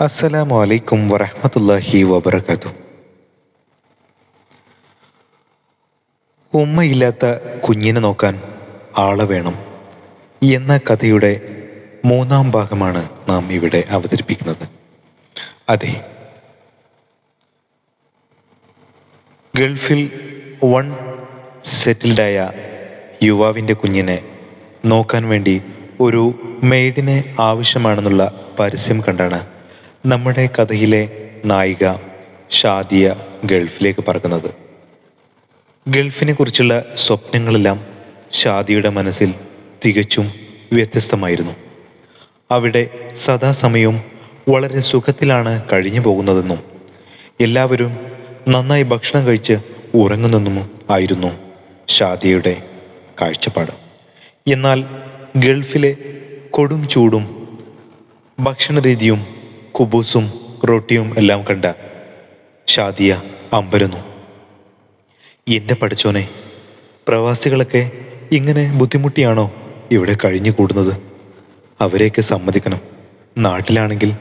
അസ്സലാമു അലൈക്കും വറഹ്മത്തുള്ളാഹി വബർക്കാത്തു ഉമ്മയില്ലാത്ത കുഞ്ഞിനെ നോക്കാൻ ആളെ വേണം എന്ന കഥയുടെ മൂന്നാം ഭാഗമാണ് നാം ഇവിടെ അവതരിപ്പിക്കുന്നത്. അതെ. ഗൾഫിൽ വൺ സെറ്റിൽഡായ യുവാവിന്റെ കുഞ്ഞിനെ നോക്കാൻ വേണ്ടി ഒരു മെയ്ഡിനെ ആവശ്യമാണെന്നുള്ള പരസ്യം കണ്ടാണ് നമ്മുടെ കഥയിലെ നായിക ഷാദിയ ഗൾഫിലേക്ക് പറക്കുന്നത്. ഗൾഫിനെ കുറിച്ചുള്ള സ്വപ്നങ്ങളെല്ലാം ഷാദിയുടെ മനസ്സിൽ തികച്ചും വ്യത്യസ്തമായിരുന്നു. അവിടെ സദാസമയവും വളരെ സുഖത്തിലാണ് കഴിഞ്ഞു പോകുന്നതെന്നും എല്ലാവരും നന്നായി ഭക്ഷണം കഴിച്ച് ഉറങ്ങുന്നെന്നും ആയിരുന്നു ഷാദിയുടെ കാഴ്ചപ്പാട്. എന്നാൽ ഗൾഫിലെ കൊടും ചൂടും ഭക്ഷണരീതിയും കുബൂസും റൊട്ടിയും എല്ലാം കണ്ട ഷാദിയ അമ്പരുന്നു. എന്റെ പഠിച്ചോനെ പ്രവാസികളൊക്കെ ഇങ്ങനെ ബുദ്ധിമുട്ടിയാണോ ഇവിടെ കഴിഞ്ഞു കൂടുന്നത് അവരെയൊക്കെ സമ്മതിക്കണം. നാട്ടിലാണെങ്കിൽ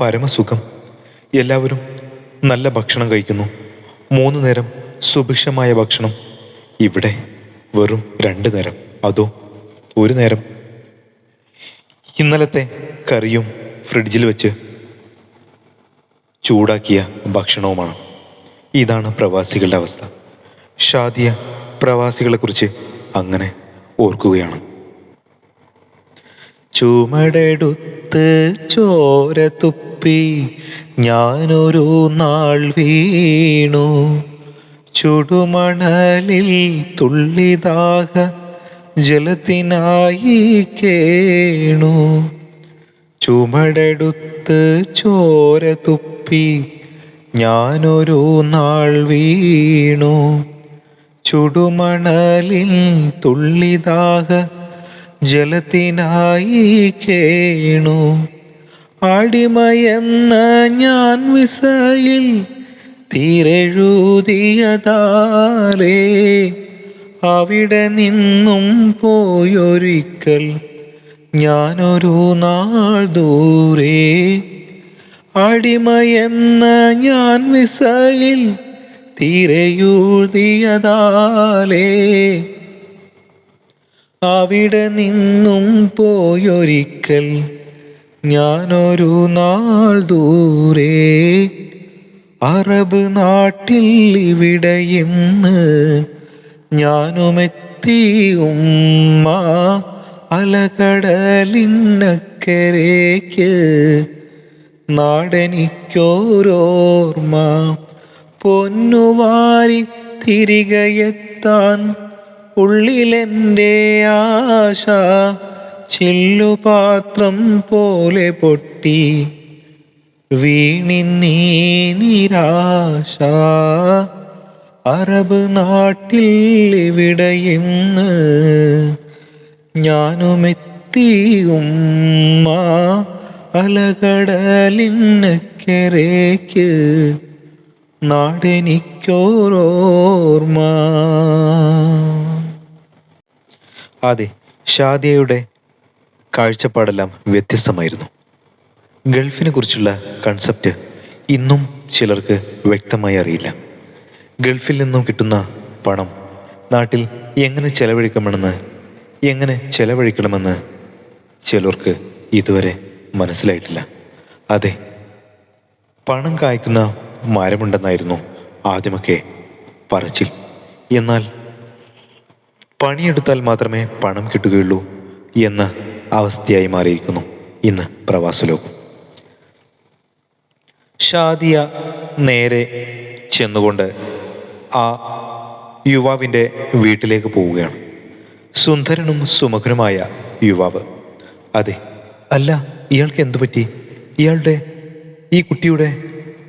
പരമസുഖം. എല്ലാവരും നല്ല ഭക്ഷണം കഴിക്കുന്നു. മൂന്ന് നേരം സുഭിക്ഷമായ ഭക്ഷണം. ഇവിടെ വെറും രണ്ട് നേരം. അതോ ഒരു നേരം? ഇന്നലത്തെ കറിയും ഫ്രിഡ്ജിൽ വെച്ച് ചൂടാക്കിയ ഭക്ഷണവുമാണ്. ഇതാണ് പ്രവാസികളുടെ അവസ്ഥ. ഷാദിയ പ്രവാസികളെക്കുറിച്ച് അങ്ങനെ ഓർക്കുകയാണ്. ചുമടെടുത്ത് ചോര തുപ്പി ഞാനൊരു നാൾ വീണു. ചുടുമണലിൽ തുള്ളിതാക ജലത്തിനായി കേണു. ചുമടെടുത്ത് ചോര തുപ്പി ഞാനൊരു നാൾ വീണു. ചുടുമണലിൽ തുള്ളിതാക ജലത്തിനായി കേണു. അടിമയെന്ന ഞാൻ വിസയിൽ തീരെഴുതിയതാലേ അവിടെ നിന്നും പോയൊരിക്കൽ ഞാനൊരു നാൾ ദൂരെ അടിമയെന്ന ഞാൻ വിസയിൽ തീരെഴുതിയതാലേ അവിടെ നിന്നും പോയൊരിക്കൽ ഞാനൊരു നാൾ ദൂരെ അറബ് നാട്ടിൽ ഇവിടെ ഇന്ന് ഞാനുമെത്തി ഉമ്മ. അലകടലിനക്കരേക്ക് നാടെനിക്കോരോർമ്മ പൊന്നുവാരി തിരികെത്താൻ ഉള്ളിലെന്റെ ആശ ചില്ലുപാത്രം പോലെ പൊട്ടി വീണിന്നീ നിരാശ. അറബ് നാട്ടിൽ ഇവിടെ ഇന്ന് ഞാനുമെത്തി അലകടലിന്നക്കരേക്ക് നാടെനിക്കോരോർമ്മ. അതെ ഷാദിയയുടെ കാഴ്ചപ്പാടെല്ലാം വ്യത്യസ്തമായിരുന്നു. ഗൾഫിനെ കുറിച്ചുള്ള കൺസെപ്റ്റ് ഇന്നും ചിലർക്ക് വ്യക്തമായി അറിയില്ല. ഗൾഫിൽ നിന്നും കിട്ടുന്ന പണം നാട്ടിൽ എങ്ങനെ ചെലവഴിക്കണമെന്ന് എങ്ങനെ ചെലവഴിക്കണമെന്ന് ചിലർക്ക് ഇതുവരെ മനസ്സിലായിട്ടില്ല. അതെ പണം കായ്ക്കുന്ന മരമുണ്ടെന്നായിരുന്നു ആദ്യമൊക്കെ പറച്ചിൽ. എന്നാൽ പണിയെടുത്താൽ മാത്രമേ പണം കിട്ടുകയുള്ളൂ എന്ന അവസ്ഥയായി മാറിയിരിക്കുന്നു ഇന്ന് പ്രവാസലോകം. ഷാദിയ നേരെ ചെന്നുകൊണ്ട് ആ യുവാവിന്റെ വീട്ടിലേക്ക് പോവുകയാണ്. സുന്ദരനും സുമഗ്രമായ യുവാവ്. അതെ അല്ല ഇയാൾക്ക് എന്തു പറ്റി? ഇയാളുടെ ഈ കുട്ടിയുടെ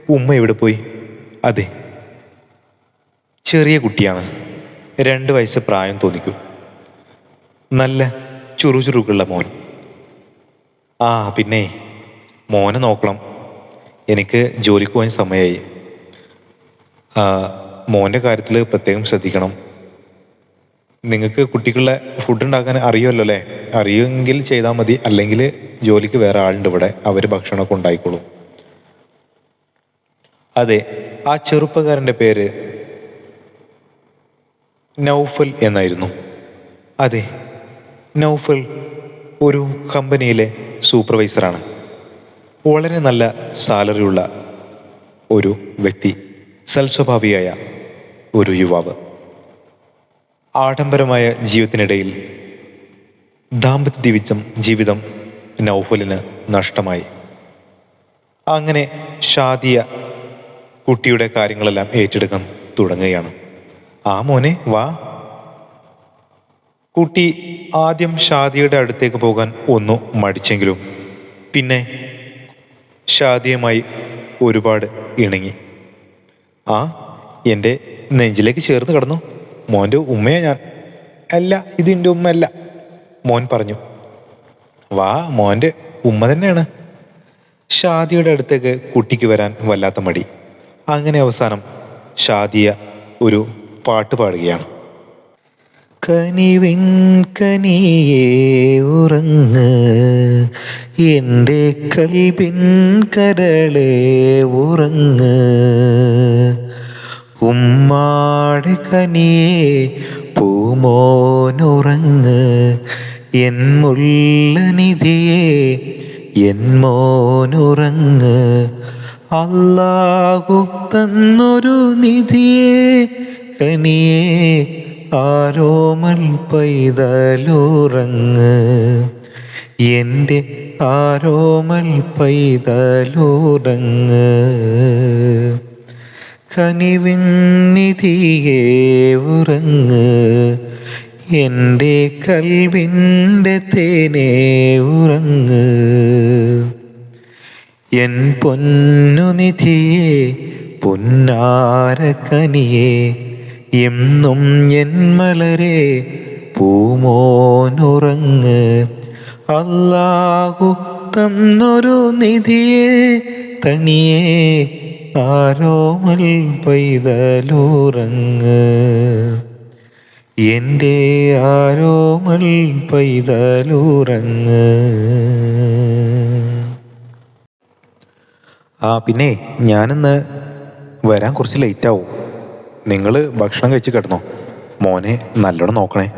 ഉമ്മ എവിടെ പോയി? അതെ. ചെറിയ കുട്ടിയാണ്. രണ്ട് വയസ്സ് പ്രായം തോന്നിക്കും. നല്ല ചുറുചുറുക്കുള്ള മോൻ. ആ പിന്നെ മോനെ നോക്കണം. എനിക്ക് ജോലിക്ക് പോകാൻ സമയമായി മോന്റെ കാര്യത്തിൽ പ്രത്യേകം ശ്രദ്ധിക്കണം. നിങ്ങൾക്ക് കുട്ടിക്കുള്ള ഫുഡ് ഉണ്ടാക്കാൻ അറിയുമല്ലോ അല്ലേ? അറിയുമെങ്കിൽ ചെയ്താൽ മതി. അല്ലെങ്കിൽ ജോലിക്ക് വേറെ ആളുണ്ട് ഇവിടെ. അവർ ഭക്ഷണമൊക്കെ ഉണ്ടായിക്കോളും. അതെ ആ ചെറുപ്പക്കാരന്റെ പേര് നൗഫൽ എന്നായിരുന്നു. അതെ നൗഫൽ ഒരു കമ്പനിയിലെ സൂപ്പർവൈസറാണ്. വളരെ നല്ല സാലറിയുള്ള ഒരു വ്യക്തി സൽസ്വഭാവിയായ ഒരു യുവാവ്. ആഡംബരമായ ജീവിതത്തിനിടയിൽ ദാമ്പത്യ ദിവിച്ചം ജീവിതം നൗഫലിന് നഷ്ടമായി. അങ്ങനെ ഷാദിയ കുട്ടിയുടെ കാര്യങ്ങളെല്ലാം ഏറ്റെടുക്കാൻ തുടങ്ങുകയാണ്. ആ മോനെ വാ. കുട്ടി ആദ്യം ഷാദിയുടെ അടുത്തേക്ക് പോകാൻ ഒന്നു മടിച്ചെങ്കിലും പിന്നെ ഷാദിയുമായി ഒരുപാട് ഇണങ്ങി. ആ എന്റെ നെഞ്ചിലേക്ക് ചേർന്ന് കിടന്നു. മോന്റെ ഉമ്മയെ ഞാൻ. അല്ല ഇത് എന്റെ ഉമ്മയല്ല. മോൻ പറഞ്ഞു വാ മോന്റെ ഉമ്മ തന്നെയാണ്. ഷാദിയുടെ അടുത്തേക്ക് കുട്ടിക്ക് വരാൻ വല്ലാത്ത മടി. അങ്ങനെ അവസാനം ഷാദിയ ഒരു പാട്ട് പാടുകയാണ്. കനിവിൻ കനിയേ ഉറങ്ങ് എന്റെ കൽവിൻ കരളെ ഉറങ്ങ് ഉമ്മാടെ കനിയേ പൂമോനുറങ്ങ്. N മുല്ലനിധിയേ N മോനുറങ്ങ്. അല്ലാഹു തന്നൊരു നിധിയേ കനിയേ ആരോമൽ പൈതലുറങ്ങ്. എന്റെ ആരോമൽ പൈതലുറങ്ങ്. കനിവിന്നിധിയേ ഉറങ്ങ്. എന്റെ കൽവിന്റെ തേനേ ഉറങ്ങ്. എൻ പൊന്നുനിധിയെ പൊന്നാരക്കനിയെ എന്നും എൻ മലരെ പൂമോനുറങ്ങ്. അല്ലാഹു തന്നൊരു നിധിയെ തണിയെ ആരോമൽ പൈതലുറങ്ങ്. എന്റെ ആരോമൽ പൈതലുറങ്ങ്. ആ പിന്നെ ഞാനിന്ന് വരാൻ കുറച്ച് ലേറ്റ് ആവും നിങ്ങൾ ഭക്ഷണം കഴിച്ച് കിടന്നോ? മോനെ നല്ലോണം നോക്കണേ.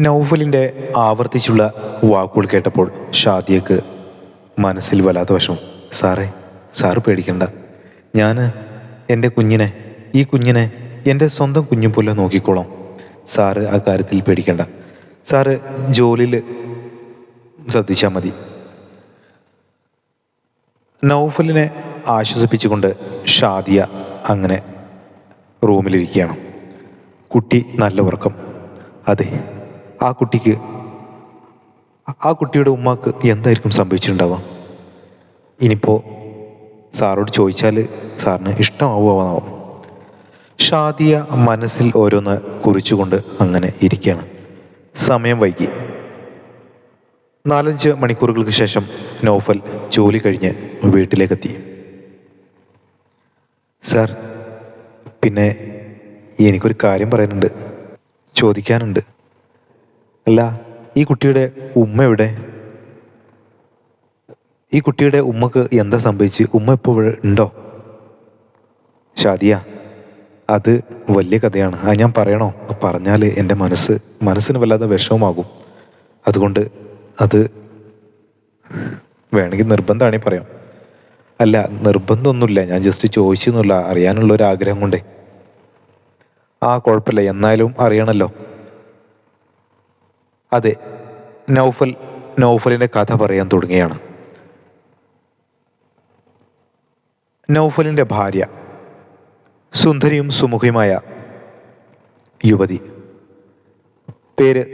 നൗഫലിന്റെ ആവർത്തിച്ചുള്ള വാക്കുകൾ കേട്ടപ്പോൾ ഷാദിയക്ക് മനസ്സിൽ വല്ലാത്ത വശം സാറേ സാറ് പേടിക്കണ്ട. ഞാൻ എന്റെ കുഞ്ഞിനെ ഈ കുഞ്ഞിനെ എന്റെ സ്വന്തം കുഞ്ഞു പോലെ നോക്കിക്കോളാം. സാറ് ആ കാര്യത്തിൽ പേടിക്കണ്ട. സാറ് ജോലിയിൽ ശ്രദ്ധിച്ചാൽ മതി. നൗഫലിനെ ആശ്വസിപ്പിച്ചുകൊണ്ട് ഷാദിയ അങ്ങനെ റൂമിലിരിക്കുകയാണ്. കുട്ടി നല്ല ഉറക്കം. അതെ ആ കുട്ടിക്ക് ആ കുട്ടിയുടെ ഉമ്മാക്ക് എന്തായിരിക്കും സംഭവിച്ചിട്ടുണ്ടാവുക? ഇനിയിപ്പോൾ സാറോട് ചോദിച്ചാൽ സാറിന് ഇഷ്ടമാവുമാവും ഷാദിയ മനസ്സിൽ ഓരോന്ന് കുറിച്ചുകൊണ്ട് അങ്ങനെ ഇരിക്കുകയാണ്. സമയം വൈകി. നാലഞ്ച് മണിക്കൂറുകൾക്ക് ശേഷം നോഫൽ ജോലി കഴിഞ്ഞ് വീട്ടിലേക്കെത്തി. സാർ പിന്നെ എനിക്കൊരു കാര്യം പറയാനുണ്ട്. ചോദിക്കാനുണ്ട്. അല്ല ഈ കുട്ടിയുടെ ഉമ്മ എവിടെ? ഈ കുട്ടിയുടെ ഉമ്മക്ക് എന്താ സംഭവിച്ച്? ഉമ്മ ഇപ്പോൾ ഇവിടെ ഉണ്ടോ? ഷാദിയ അത് വലിയ കഥയാണ്. അത് ഞാൻ പറയണോ? പറഞ്ഞാൽ എന്റെ മനസ്സ് മനസ്സിന് വല്ലാതെ വിഷമമാകും. അതുകൊണ്ട് അത് വേണമെങ്കിൽ നിർബന്ധമാണെങ്കിൽ പറയാം. അല്ല നിർബന്ധമൊന്നുമില്ല. ഞാൻ ജസ്റ്റ് ചോദിച്ചെന്നില്ല അറിയാനുള്ള ഒരു ആഗ്രഹം കൊണ്ടേ. ആ കുഴപ്പമില്ല. എന്നാലും അറിയണമല്ലോ അതെ നൗഫൽ നൗഫലിന്റെ കഥ പറയാൻ തുടങ്ങിയാണ് നൗഫലിന്റെ ഭാര്യ സുന്ദരിയും സുമുഖിയുമായ യുവതി. പേര്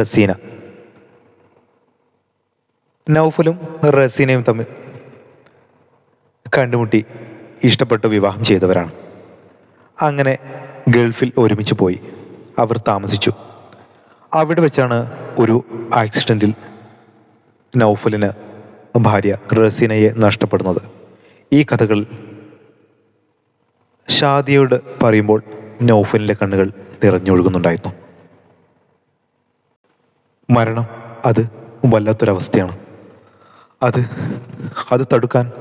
റസീന. നൗഫലും റസീനയും തമ്മിൽ കണ്ടുമുട്ടി ഇഷ്ടപ്പെട്ട് വിവാഹം ചെയ്തവരാണ്. അങ്ങനെ ഗൾഫിൽ ഒരുമിച്ച് പോയി. അവർ താമസിച്ചു. അവിടെ വെച്ചാണ് ഒരു ആക്സിഡന്റിൽ നൗഫലിന് ഭാര്യ റസീനയെ നഷ്ടപ്പെടുന്നത്. ഈ കഥകൾ ഷാദിയോട് പറയുമ്പോൾ നൗഫലിന്റെ കണ്ണുകൾ നിറഞ്ഞൊഴുകുന്നുണ്ടായിരുന്നു. മരണം അത് വല്ലാത്തൊരവസ്ഥയാണ്. അത് അത് തടുക്കാൻ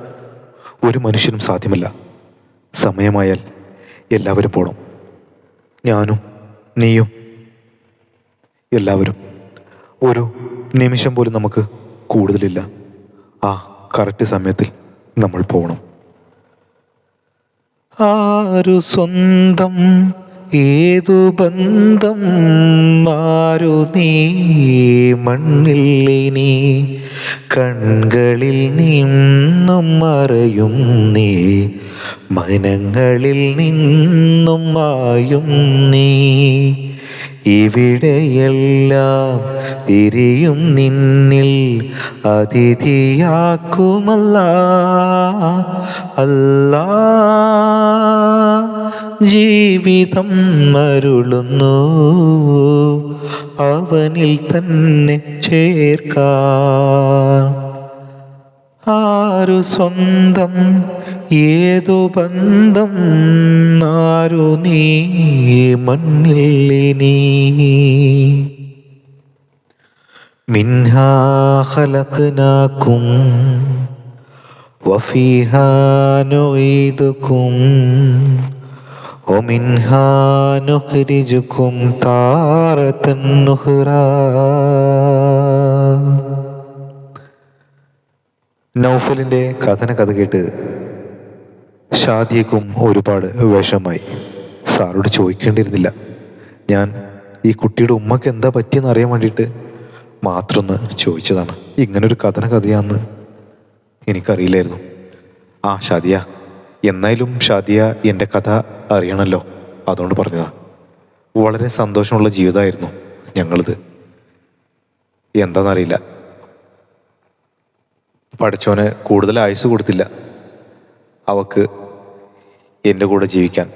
ഒരു മനുഷ്യനും സാധ്യമല്ല. സമയമായാൽ എല്ലാവരും പോണം. ഞാനും നീയും എല്ലാവരും. ഒരു നിമിഷം പോലും നമുക്ക് കൂടുതലില്ല. ആ കറക്റ്റ് സമയത്തിൽ നമ്മൾ പോകണം ആരു സ്വന്തം ഏതു ബന്ധം ആരു നീ മണ്ണില്ലിനി കൺകളിൽ നിന്നും മറയും നീ മനങ്ങളിൽ നിന്നും മായും നീ. ഇവിടെയെല്ലാം തിരിയും നിന്നിൽ അതിഥിയാക്കുമല്ല. അല്ല ജീവിതം മരുളുന്നു. അവനിൽ തന്നെ ചേർക്കാൻ ആരു സ്വന്തം ഏതു ബന്ധം നാരു നീ മണ്ണില്ലിനി മിൻഹാഹലക്കനാക്കും വഫീഹാനുയിതുക്കും ഒമിൻഹാനുഹരിജുക്കും താരത്തന്നുഹുറ നൗഫലിന്റെ കഥന കഥ കേട്ട് ഷാദിയക്കും ഒരുപാട് വിഷമായി സാറോട് ചോദിക്കേണ്ടിയിരുന്നില്ല. ഞാൻ ഈ കുട്ടിയുടെ ഉമ്മക്ക് എന്താ പറ്റിയെന്ന് അറിയാൻ വേണ്ടിയിട്ട്? മാത്രം ഒന്ന് ചോദിച്ചതാണ്. ഇങ്ങനൊരു കഥന കഥയാന്ന് എനിക്കറിയില്ലായിരുന്നു. ആ ഷാദിയ. എന്നായാലും ഷാദിയ എന്റെ കഥ അറിയണമല്ലോ അതുകൊണ്ട് പറഞ്ഞതാ. വളരെ സന്തോഷമുള്ള ജീവിതമായിരുന്നു ഞങ്ങളിത്. എന്താണെന്നറിയില്ല പഠിച്ചവന് കൂടുതൽ ആയുസ് കൊടുത്തില്ല. അവക്ക് എന്റെ കൂടെ ജീവിക്കാൻ.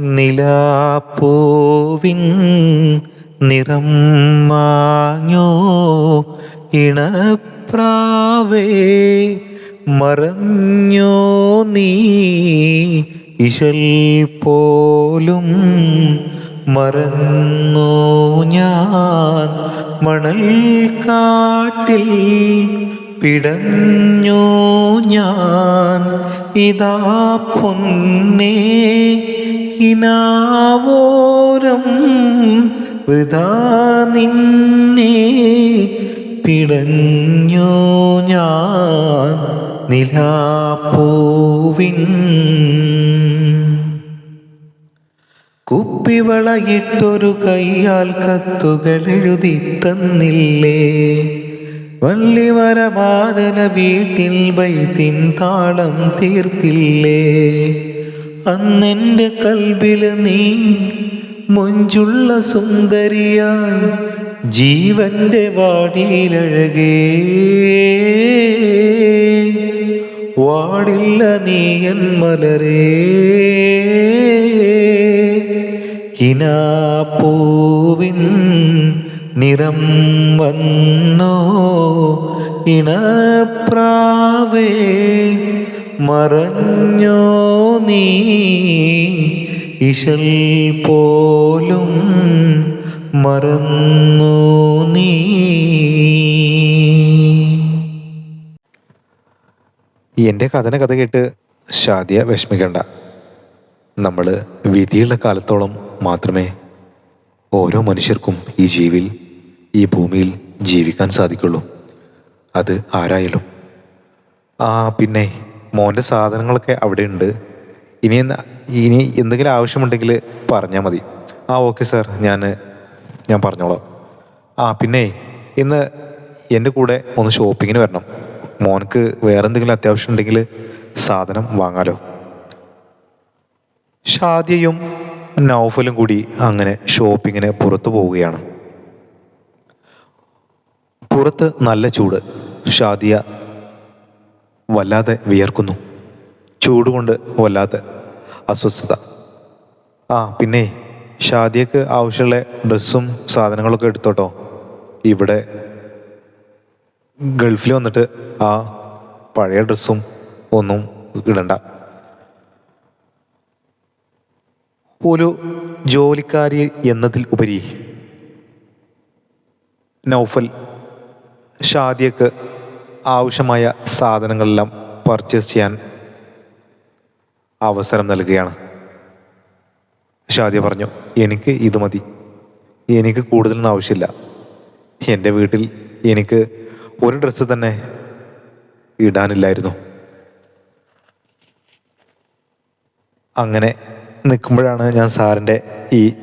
നിലാപ്പൂവിൻ നിറം മാഞ്ഞോ? ഇണപ്രാവേ മറഞ്ഞോ നീ? ഇശൽ പോലും മറന്നു ഞാൻ? മണൽ കാട്ടിൽ പിടഞ്ഞു ഞാൻ. ഇതാ പൊന്നേ കിനാവോരം വൃതാ നിന്നെ. പിടഞ്ഞു ഞാൻ നിലാപ്പൂവിൻ കുപ്പിവളയിട്ടൊരു കയ്യാൽ കത്തുകൾ എഴുതി തന്നില്ലേ? വള്ളിമരമാതല വീട്ടിൽ വൈത്തിൻ താളം തീർത്തില്ലേ? അന്നെന്റെ കൽബിൽ നീ മൊഞ്ചുള്ള സുന്ദരിയായി ജീവന്റെ വാടിയിലഴകേ. വാടില്ല നീയൻ മലരേ. കിനാപ്പൂവിൻ നിറം വന്നോ? ഇണപ്രാവേ മറഞ്ഞോ നീ? ഇശൽ പോലും മറന്നു നീ. എന്റെ കഥന കഥ കേട്ട് ഷാദിയ വിഷമിക്കണ്ട. നമ്മൾ വിധിയുള്ള കാലത്തോളം മാത്രമേ ഓരോ മനുഷ്യർക്കും ഈ ജീവിൽ ഈ ഭൂമിയിൽ ജീവിക്കാൻ സാധിക്കുള്ളൂ. അത് ആരായാലും. ആ പിന്നെ മോന്റെ സാധനങ്ങളൊക്കെ അവിടെ ഉണ്ട് ഇനി ഇനി എന്തെങ്കിലും ആവശ്യമുണ്ടെങ്കിൽ പറഞ്ഞാൽ മതി. ആ ഓക്കെ സാർ. ഞാൻ ഞാൻ പറഞ്ഞോളാം. ആ പിന്നെ ഇന്ന് എന്റെ കൂടെ ഒന്ന് ഷോപ്പിങ്ങിന് വരണം. മോനക്ക് വേറെ എന്തെങ്കിലും അത്യാവശ്യം ഉണ്ടെങ്കിൽ സാധനം വാങ്ങാലോ. ഷാദിയയും നൗഫലും കൂടി അങ്ങനെ ഷോപ്പിങ്ങിന് പുറത്തു പോവുകയാണ്. പുറത്ത് നല്ല ചൂട്. ഷാദിയ വല്ലാതെ വിയർക്കുന്നു. ചൂട് കൊണ്ട് വല്ലാതെ അസ്വസ്ഥത. ആ പിന്നെ ഷാദിയക്ക് ആവശ്യമുള്ള ഡ്രസ്സും സാധനങ്ങളൊക്കെ എടുത്തോട്ടോ. ഇവിടെ ഗൾഫിൽ വന്നിട്ട് ആ പഴയ ഡ്രസ്സും ഒന്നും ഇടണ്ട. ഒരു ജോലിക്കാരി എന്നതിൽ ഉപരി നൗഫൽ ഷാദിയക്ക് ആവശ്യമായ സാധനങ്ങളെല്ലാം പർച്ചേസ് ചെയ്യാൻ അവസരം നൽകുകയാണ്. ഷാദിയ പറഞ്ഞു എനിക്ക് ഇത് മതി. എനിക്ക് കൂടുതലൊന്നും ആവശ്യമില്ല. എന്റെ വീട്ടിൽ എനിക്ക് ഒരു ഡ്രസ്സ് തന്നെ ഇടാനില്ലായിരുന്നു. അങ്ങനെ നിൽക്കുമ്പോഴാണ് ഞാൻ സാറിന്റെ ഈ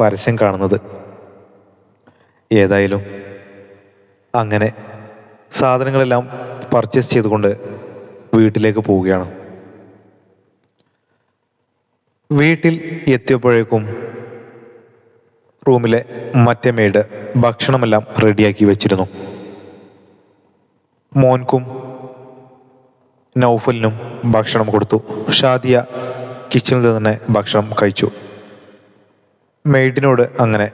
പരസ്യം കാണുന്നത്. ഏതായാലും അങ്ങനെ സാധനങ്ങളെല്ലാം പർച്ചേസ് ചെയ്തുകൊണ്ട് വീട്ടിലേക്ക് പോവുകയാണ്. വീട്ടിൽ എത്തിയപ്പോഴേക്കും റൂമിലെ മറ്റേ മെയ്ഡ് ഭക്ഷണമെല്ലാം റെഡിയാക്കി വെച്ചിരുന്നു. മോൻകും നൗഫലിനും ഭക്ഷണം കൊടുത്തു. ഷാദിയ കിച്ചണിൽ തന്നെ ഭക്ഷണം കഴിച്ചു. മെയ്ഡിനോട് അങ്ങനെ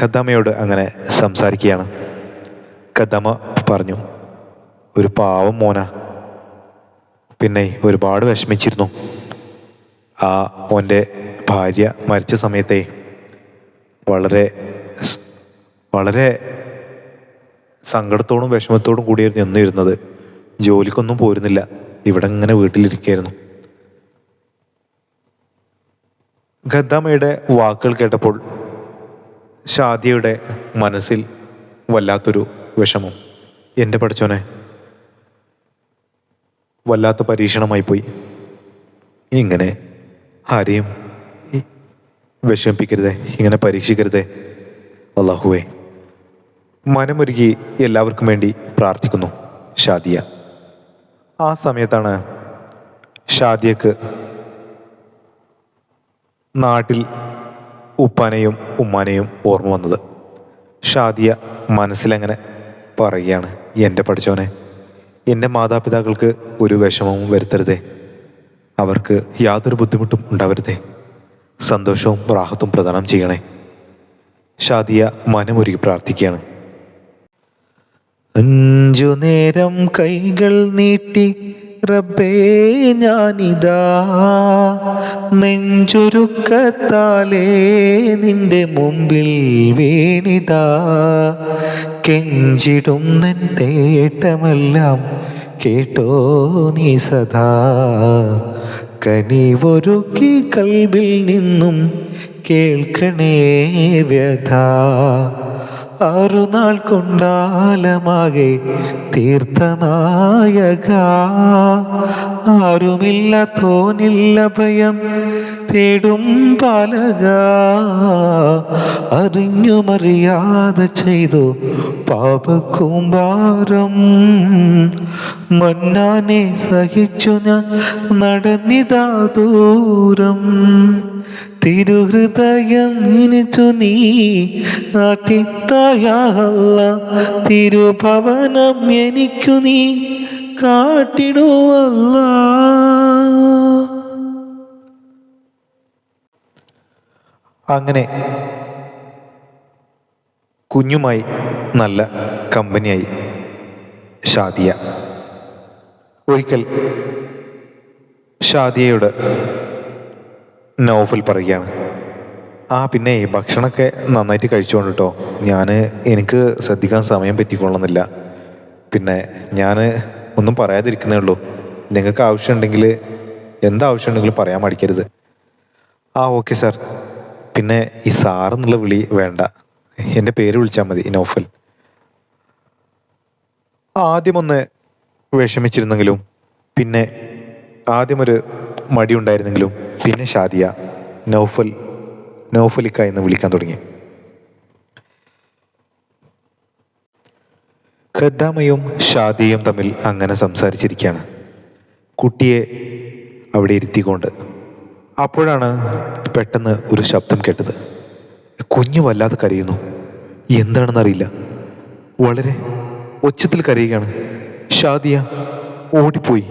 ഖദ്ദാമയോട് അങ്ങനെ സംസാരിക്കുകയാണ്. ഖദ്ദാമ പറഞ്ഞു. ഒരു പാവം മോന. പിന്നെ ഒരുപാട് വിഷമിച്ചിരുന്നു. ആ മോന്റെ ഭാര്യ മരിച്ച സമയത്തെ വളരെ വളരെ സങ്കടത്തോടും വിഷമത്തോടും കൂടിയായിരുന്നു എന്നും ഇരുന്നത് ജോലിക്കൊന്നും പോരുന്നില്ല. ഇവിടെ ഇങ്ങനെ വീട്ടിലിരിക്കുകയായിരുന്നു ഖദ്ദാമയുടെ വാക്കുകൾ കേട്ടപ്പോൾ ഷാദിയയുടെ മനസ്സിൽ വല്ലാത്തൊരു വിഷമം. എന്റെ പഠിച്ചോനെ വല്ലാത്ത പരീക്ഷണമായി പോയി. ഇങ്ങനെ ആരെയും വിഷമിപ്പിക്കരുത് ഇങ്ങനെ പരീക്ഷിക്കരുതേ. അള്ളാഹുവേ മനമൊരുക്കി എല്ലാവർക്കും വേണ്ടി പ്രാർത്ഥിക്കുന്നു ഷാദിയ. ആ സമയത്താണ് ഷാദിയക്ക് നാട്ടിൽ ഉപ്പാനെയും ഉമ്മാനെയും ഓർമ്മ വന്നത്. ഷാദിയ മനസ്സിലങ്ങനെ പറയുകയാണ് എന്റെ പഠിച്ചവനെ. എന്റെ മാതാപിതാക്കൾക്ക് ഒരു വിഷമവും വരുത്തരുതേ. അവർക്ക് യാതൊരു ബുദ്ധിമുട്ടും ഉണ്ടാവരുതേ. സന്തോഷവും റാഹത്തും പ്രദാനം ചെയ്യണേ. ഷാദിയ മനമൊരുക്കി പ്രാർത്ഥിക്കുകയാണ്. അഞ്ചു നേരം കൈകൾ നീട്ടി റബ്ബേ ഞാനിതാ. നെഞ്ചുരുക്കത്താലേ നിന്റെ മുമ്പിൽ വീണിതാ. കെഞ്ചിടും നൻ തേട്ടമെല്ലാം കേട്ടോ നീ സദാ. കനിവൊരുക്കി കൽവിൽ നിന്നും കേൾക്കണേ വ്യഥ. ആറുനാൾ കൊണ്ടാലമാകെ തീർത്ഥനായക. ആരുമില്ല തോന്നില്ല ഭയം തേടും പാലക. അറിഞ്ഞുമറിയാതെ ചെയ്തു പാപക്കൂമ്പാരം മന്നാനെ സഹിച്ചു ഞാൻ നടന്നിതാ ദൂരം. തിരുഹൃദയം നിനച്ചു നീ നാട്ടിത്തായല്ല തിരുഭവനം എനിക്കു നീ കാട്ടിടുവല്ല. അങ്ങനെ കുഞ്ഞുമായി നല്ല കമ്പനിയായി ഷാദിയ. ഒരിക്കൽ ഷാദിയയോട് നൗഫൽ പറയുകയാണ്. ആ പിന്നെ ഭക്ഷണമൊക്കെ നന്നായിട്ട് കഴിച്ചോണ്ട് കേട്ടോ ഞാൻ എനിക്ക് ശ്രദ്ധിക്കാൻ സമയം പറ്റിക്കൊള്ളുന്നില്ല. പിന്നെ ഞാൻ ഒന്നും പറയാതിരിക്കുന്നേ ഉള്ളൂ. നിങ്ങൾക്ക് ആവശ്യമുണ്ടെങ്കിൽ എന്താവശ്യമുണ്ടെങ്കിലും പറയാൻ മടിക്കരുത്. ആ ഓക്കെ സാർ. പിന്നെ ഈ സാറെന്നുള്ള വിളി വേണ്ട. എന്റെ പേര് വിളിച്ചാൽ മതി നോഫൽ ആദ്യമൊന്ന് വിഷമിച്ചിരുന്നെങ്കിലും പിന്നെ ആദ്യമൊരു മടിയുണ്ടായിരുന്നെങ്കിലും പിന്നെ ഷാദിയ നൗഫൽ നൗഫലിക്ക എന്ന് വിളിക്കാൻ തുടങ്ങി. ഖദ്ദാമയും ഷാദിയും തമ്മിൽ അങ്ങനെ സംസാരിച്ചിരിക്കുകയാണ്. കുട്ടിയെ അവിടെ ഇരുത്തിക്കൊണ്ട്. അപ്പോഴാണ് പെട്ടെന്ന് ഒരു ശബ്ദം കേട്ടത്. കുഞ്ഞു വല്ലാതെ കരയുന്നു. എന്താണെന്നറിയില്ല വളരെ ഒച്ചത്തിൽ കരയുകയാണ്. ഷാദിയ ഓടിപ്പോയി.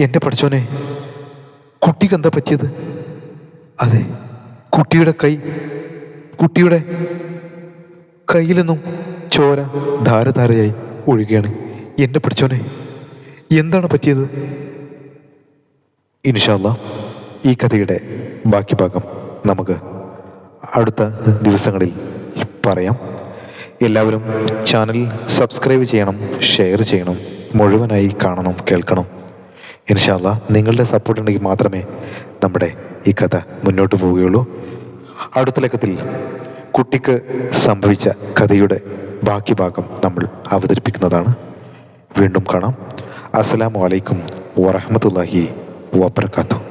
എന്റെ പഠിച്ചോനെ കുട്ടിക്ക് എന്താ പറ്റിയത്? അതെ കുട്ടിയുടെ കൈ കുട്ടിയുടെ കയ്യിൽ നിന്നും ചോര ധാരധാരയായി ഒഴുകയാണ്. എന്റെ പഠിച്ചോനെ എന്താണ് പറ്റിയത്? ഇൻഷാല്ല ഈ കഥയുടെ ബാക്കി ഭാഗം നമുക്ക് അടുത്ത ദിവസങ്ങളിൽ പറയാം. എല്ലാവരും ചാനൽ സബ്സ്ക്രൈബ് ചെയ്യണം ഷെയർ ചെയ്യണം മുഴുവനായി കാണണം കേൾക്കണം. ഇൻഷാല്ല നിങ്ങളുടെ സപ്പോർട്ട് ഉണ്ടെങ്കിൽ മാത്രമേ നമ്മുടെ ഈ കഥ മുന്നോട്ട് പോവുകയുള്ളൂ. അടുത്ത ലക്കത്തിൽ കുട്ടിക്ക് സംഭവിച്ച കഥയുടെ ബാക്കി ഭാഗം നമ്മൾ അവതരിപ്പിക്കുന്നതാണ്. വീണ്ടും കാണാം. അസ്സലാമു അലൈക്കും വറഹമത്തല്ലാഹി വബർക്കാത്തു